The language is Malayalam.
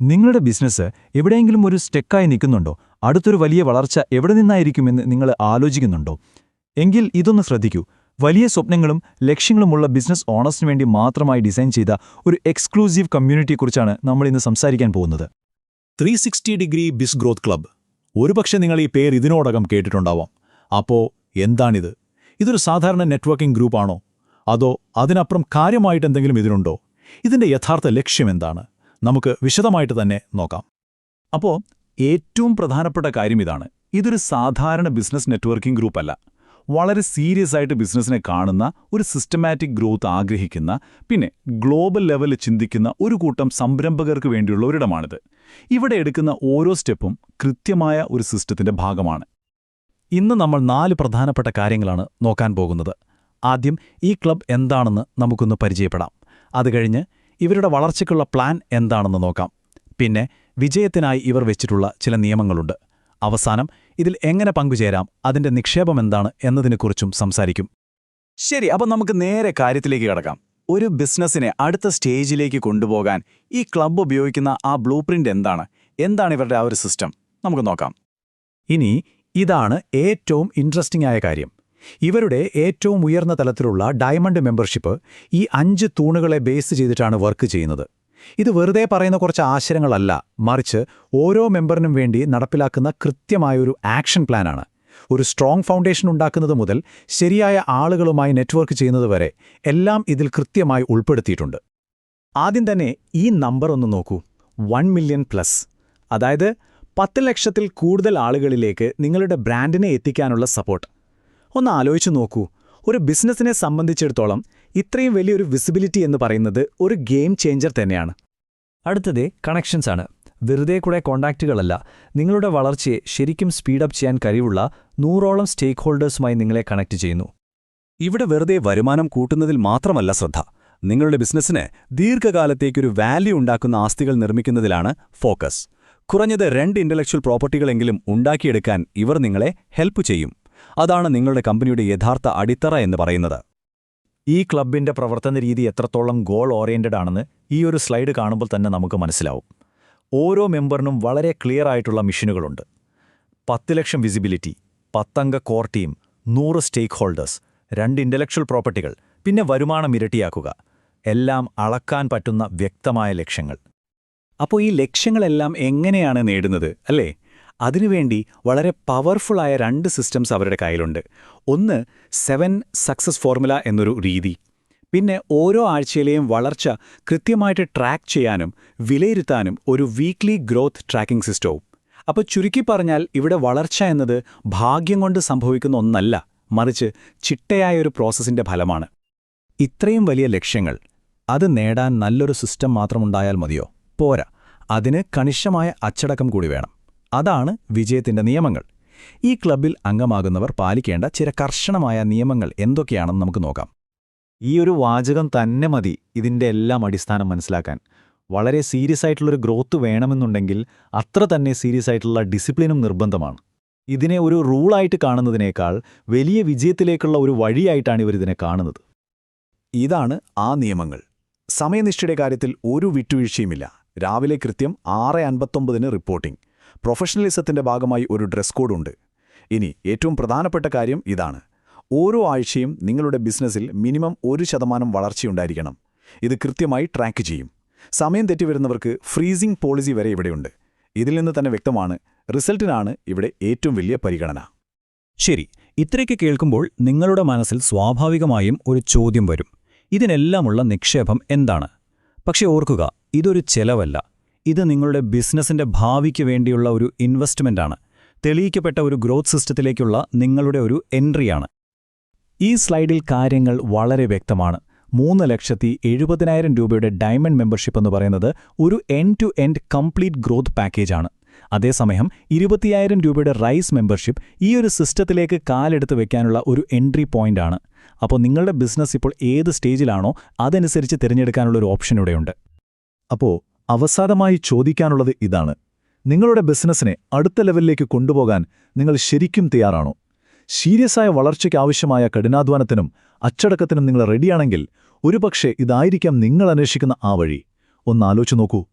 നിങ്ങളുടെ ബിസിനസ് എവിടെയെങ്കിലും ഒരു സ്റ്റെക്കായി നിൽക്കുന്നുണ്ടോ? അടുത്തൊരു വലിയ വളർച്ച എവിടെ നിന്നായിരിക്കുമെന്ന് നിങ്ങൾ ആലോചിക്കുന്നുണ്ടോ? എങ്കിൽ ഇതൊന്ന് ശ്രദ്ധിക്കൂ. വലിയ സ്വപ്നങ്ങളും ലക്ഷ്യങ്ങളുമുള്ള ബിസിനസ് ഓണേഴ്സിന് വേണ്ടി മാത്രമായി ഡിസൈൻ ചെയ്ത ഒരു എക്സ്ക്ലൂസീവ് കമ്മ്യൂണിറ്റിയെക്കുറിച്ചാണ് നമ്മൾ ഇന്ന് സംസാരിക്കാൻ പോകുന്നത്. Three sixty degree biz growth club. ഒരുപക്ഷെ നിങ്ങൾ ഈ പേര് ഇതിനോടകം കേട്ടിട്ടുണ്ടാവാം. അപ്പോ എന്താണിത്? ഇതൊരു സാധാരണ നെറ്റ്വർക്കിംഗ് ഗ്രൂപ്പാണോ? അതോ അതിനപ്പുറം കാര്യമായിട്ട് എന്തെങ്കിലും ഇതിനുണ്ടോ? ഇതിന്റെ യഥാർത്ഥ ലക്ഷ്യം എന്താണ്? നമുക്ക് വിശദമായിട്ട് തന്നെ നോക്കാം. അപ്പോൾ ഏറ്റവും പ്രധാനപ്പെട്ട കാര്യം ഇതാണ്. ഇതൊരു സാധാരണ ബിസിനസ് നെറ്റ്വർക്കിംഗ് ഗ്രൂപ്പല്ല വളരെ സീരിയസ് ആയിട്ട് ബിസിനസ്സിനെ കാണുന്ന ഒരു സിസ്റ്റമാറ്റിക് ഗ്രോത്ത് ആഗ്രഹിക്കുന്ന പിന്നെ ഗ്ലോബൽ ലെവലിൽ ചിന്തിക്കുന്ന ഒരു കൂട്ടം സംരംഭകർക്ക് വേണ്ടിയുള്ള ഒരിടമാണിത്. ഇവിടെ എടുക്കുന്ന ഓരോ സ്റ്റെപ്പും കൃത്യമായ ഒരു സിസ്റ്റത്തിന്റെ ഭാഗമാണ്. ഇന്ന് നമ്മൾ നാല് പ്രധാനപ്പെട്ട കാര്യങ്ങളാണ് നോക്കാൻ പോകുന്നത്. ആദ്യം ഈ ക്ലബ് എന്താണെന്ന് നമുക്കൊന്ന് പരിചയപ്പെടാം. അത് കഴിഞ്ഞ് ഇവരുടെ വളർച്ചയ്ക്കുള്ള പ്ലാൻ എന്താണെന്ന് നോക്കാം. പിന്നെ വിജയത്തിനായി ഇവർ വെച്ചിട്ടുള്ള ചില നിയമങ്ങളുണ്ട്. അവസാനം ഇതിൽ എങ്ങനെ പങ്കുചേരാം അതിന്റെ നിക്ഷേപം എന്താണ് എന്നതിനെക്കുറിച്ചും സംസാരിക്കും. ശരി അപ്പം നമുക്ക് നേരെ കാര്യത്തിലേക്ക് കടക്കാം. ഒരു ബിസിനസ്സിനെ അടുത്ത സ്റ്റേജിലേക്ക് കൊണ്ടുപോകാൻ ഈ ക്ലബ്ബ് ഉപയോഗിക്കുന്ന ആ ബ്ലൂ എന്താണ്? എന്താണ് ഇവരുടെ ആ ഒരു സിസ്റ്റം? നമുക്ക് നോക്കാം. ഇനി ഇതാണ് ഏറ്റവും ഇൻട്രസ്റ്റിംഗ് ആയ കാര്യം. ഇവരുടെ ഏറ്റവും ഉയർന്ന തലത്തിലുള്ള ഡയമണ്ട് മെമ്പർഷിപ്പ് ഈ അഞ്ച് തൂണുകളെ ബേസ് ചെയ്തിട്ടാണ് വർക്ക് ചെയ്യുന്നത്. ഇത് വെറുതെ പറയുന്ന കുറച്ച് ആശയങ്ങളല്ല മറിച്ച് ഓരോ മെമ്പറിനും വേണ്ടി നടപ്പിലാക്കുന്ന കൃത്യമായൊരു ആക്ഷൻ പ്ലാനാണ്. ഒരു സ്ട്രോങ് ഫൗണ്ടേഷൻ ഉണ്ടാക്കുന്നത് മുതൽ ശരിയായ ആളുകളുമായി നെറ്റ്വർക്ക് ചെയ്യുന്നത് വരെ എല്ലാം ഇതിൽ കൃത്യമായി ഉൾപ്പെടുത്തിയിട്ടുണ്ട്. ആദ്യം തന്നെ ഈ നമ്പർ ഒന്ന് നോക്കൂ. One million plus. അതായത് പത്ത് ലക്ഷത്തിൽ കൂടുതൽ ആളുകളിലേക്ക് നിങ്ങളുടെ ബ്രാൻഡിനെ എത്തിക്കാനുള്ള സപ്പോർട്ട്. ഒന്ന് ആലോചിച്ചു നോക്കൂ. ഒരു ബിസിനസ്സിനെ സംബന്ധിച്ചിടത്തോളം ഇത്രയും വലിയൊരു വിസിബിലിറ്റി എന്ന് പറയുന്നത് ഒരു ഗെയിം ചേഞ്ചർ തന്നെയാണ്. അടുത്തത് കണക്ഷൻസ് ആണ്. വെറുതെ കൂടെ കോണ്ടാക്റ്റുകളല്ല. നിങ്ങളുടെ വളർച്ചയെ ശരിക്കും സ്പീഡപ്പ് ചെയ്യാൻ കഴിവുള്ള നൂറോളം സ്റ്റേക്ക് ഹോൾഡേഴ്സുമായി നിങ്ങളെ കണക്ട് ചെയ്യുന്നു. ഇവിടെ വെറുതെ വരുമാനം കൂട്ടുന്നതിൽ മാത്രമല്ല ശ്രദ്ധ. നിങ്ങളുടെ ബിസിനസ്സിന് ദീർഘകാലത്തേക്കൊരു വാല്യൂ ഉണ്ടാക്കുന്ന ആസ്തികൾ നിർമ്മിക്കുന്നതിലാണ് ഫോക്കസ് കുറഞ്ഞത് രണ്ട് ഇന്റലക്ച്വൽ പ്രോപ്പർട്ടികളെങ്കിലും ഉണ്ടാക്കിയെടുക്കാൻ ഇവർ നിങ്ങളെ ഹെൽപ്പ് ചെയ്യും. അതാണ് നിങ്ങളുടെ കമ്പനിയുടെ യഥാർത്ഥ അടിത്തറ എന്ന് പറയുന്നത്. ഈ ക്ലബിന്റെ പ്രവർത്തന രീതി എത്രത്തോളം ഗോൾ ഓറിയന്റഡ് ആണെന്ന് ഈ ഒരു സ്ലൈഡ് കാണുമ്പോൾ തന്നെ നമുക്ക് മനസ്സിലാവും. ഓരോ മെമ്പറിനും വളരെ ക്ലിയർ ആയിട്ടുള്ള മിഷനുകളുണ്ട്. പത്ത് ലക്ഷം വിസിബിലിറ്റി പത്തംഗ കോർ ടീം നൂറ് സ്റ്റേക്ക് ഹോൾഡേഴ്സ് രണ്ട് ഇന്റലക്ച്വൽ പ്രോപ്പർട്ടികൾ പിന്നെ വരുമാനം ഇരട്ടിയാക്കുക. എല്ലാം അളക്കാൻ പറ്റുന്ന വ്യക്തമായ ലക്ഷ്യങ്ങൾ. അപ്പോൾ ഈ ലക്ഷ്യങ്ങളെല്ലാം എങ്ങനെയാണ് നേടുന്നത് അല്ലേ? അതിനുവേണ്ടി വളരെ പവർഫുള്ളായ രണ്ട് സിസ്റ്റംസ് അവരുടെ കയ്യിലുണ്ട്. ഒന്ന് സെവൻ സക്സസ് ഫോർമുല എന്നൊരു രീതി. പിന്നെ ഓരോ ആഴ്ചയിലെയും വളർച്ച കൃത്യമായിട്ട് ട്രാക്ക് ചെയ്യാനും വിലയിരുത്താനും ഒരു വീക്ക്ലി ഗ്രോത്ത് ട്രാക്കിംഗ് സിസ്റ്റവും അപ്പോൾ ചുരുക്കി പറഞ്ഞാൽ ഇവിടെ വളർച്ച എന്നത് ഭാഗ്യം കൊണ്ട് സംഭവിക്കുന്ന ഒന്നല്ല മറിച്ച് ചിട്ടയായ ഒരു പ്രോസസ്സിന്റെ ഫലമാണ്. ഇത്രയും വലിയ ലക്ഷ്യങ്ങൾ അത് നേടാൻ നല്ലൊരു സിസ്റ്റം മാത്രമുണ്ടായാൽ മതിയോ? പോരാ അതിന് കണിശമായ അച്ചടക്കം കൂടി വേണം. അതാണ് വിജയത്തിന്റെ നിയമങ്ങൾ. ഈ ക്ലബിൽ അംഗമാകുന്നവർ പാലിക്കേണ്ട ചില കർശനമായ നിയമങ്ങൾ എന്തൊക്കെയാണെന്ന് നമുക്ക് നോക്കാം. ഈ ഒരു വാചകം തന്നെ മതി ഇതിന്റെ എല്ലാം അടിസ്ഥാനം മനസ്സിലാക്കാൻ. വളരെ സീരിയസ് ആയിട്ടുള്ളൊരു ഗ്രോത്ത് വേണമെന്നുണ്ടെങ്കിൽ അത്ര തന്നെ സീരിയസ് ആയിട്ടുള്ള ഡിസിപ്ലിനും നിർബന്ധമാണ്. ഇതിനെ ഒരു റൂളായിട്ട് കാണുന്നതിനേക്കാൾ വലിയ വിജയത്തിലേക്കുള്ള ഒരു വഴിയായിട്ടാണ് ഇവരിതിനെ കാണുന്നത്. ഇതാണ് ആ നിയമങ്ങൾ. സമയനിഷ്ഠയുടെ കാര്യത്തിൽ ഒരു വിട്ടുവീഴ്ചയുമില്ല. രാവിലെ കൃത്യം ആറ് അൻപത്തൊമ്പതിന് റിപ്പോർട്ടിംഗ്. പ്രൊഫഷണലിസത്തിന്റെ ഭാഗമായി ഒരു ഡ്രസ് കോഡുണ്ട് ഇനി ഏറ്റവും പ്രധാനപ്പെട്ട കാര്യം ഇതാണ്. ഓരോ ആഴ്ചയും നിങ്ങളുടെ ബിസിനസ്സിൽ മിനിമം ഒരു ശതമാനം വളർച്ചയുണ്ടായിരിക്കണം ഇത് കൃത്യമായി ട്രാക്ക് ചെയ്യും. സമയം തെറ്റി വരുന്നവർക്ക് ഫ്രീസിംഗ് പോളിസി വരെ ഇവിടെയുണ്ട് ഇതിൽ നിന്ന് തന്നെ വ്യക്തമാണ് റിസൾട്ടിനാണ് ഇവിടെ ഏറ്റവും വലിയ പരിഗണന. ശരി ഇത്രയ്ക്ക് കേൾക്കുമ്പോൾ നിങ്ങളുടെ മനസ്സിൽ സ്വാഭാവികമായും ഒരു ചോദ്യം വരും. ഇതിനെല്ലാമുള്ള നിക്ഷേപം എന്താണ്? പക്ഷെ ഓർക്കുക ഇതൊരു ചെലവല്ല. ഇത് നിങ്ങളുടെ ബിസിനസ്സിന്റെ ഭാവിക്ക് വേണ്ടിയുള്ള ഒരു ഇൻവെസ്റ്റ്മെന്റാണ്. തെളിയിക്കപ്പെട്ട ഒരു ഗ്രോത്ത് സിസ്റ്റത്തിലേക്കുള്ള നിങ്ങളുടെ ഒരു എൻട്രിയാണ്. ഈ സ്ലൈഡിൽ കാര്യങ്ങൾ വളരെ വ്യക്തമാണ്. മൂന്ന് ലക്ഷത്തി എഴുപതിനായിരം രൂപയുടെ ഡയമണ്ട് മെമ്പർഷിപ്പ് എന്ന് പറയുന്നത് ഒരു end to end complete growth പാക്കേജാണ് അതേസമയം ഇരുപത്തിയായിരം രൂപയുടെ റൈസ് മെമ്പർഷിപ്പ് ഈ ഒരു സിസ്റ്റത്തിലേക്ക് കാലെടുത്ത് വെക്കാനുള്ള ഒരു എൻട്രി പോയിന്റാണ് അപ്പോൾ നിങ്ങളുടെ ബിസിനസ് ഇപ്പോൾ ഏത് സ്റ്റേജിലാണോ അതനുസരിച്ച് തിരഞ്ഞെടുക്കാനുള്ള ഒരു ഓപ്ഷൻ ഇവിടെയുണ്ട്. അപ്പോൾ അവസാനമായി ചോദിക്കാനുള്ളത് ഇതാണ്. നിങ്ങളുടെ ബിസിനസ്സിനെ അടുത്ത ലെവലിലേക്ക് കൊണ്ടുപോകാൻ നിങ്ങൾ ശരിക്കും തയ്യാറാണോ? സീരിയസായ വളർച്ചയ്ക്കാവശ്യമായ കഠിനാധ്വാനത്തിനും അച്ചടക്കത്തിനും നിങ്ങൾ റെഡിയാണെങ്കിൽ ഒരുപക്ഷെ ഇതായിരിക്കാം നിങ്ങൾ അന്വേഷിക്കുന്ന ആ വഴി. ഒന്ന് ആലോചിച്ചു നോക്കൂ.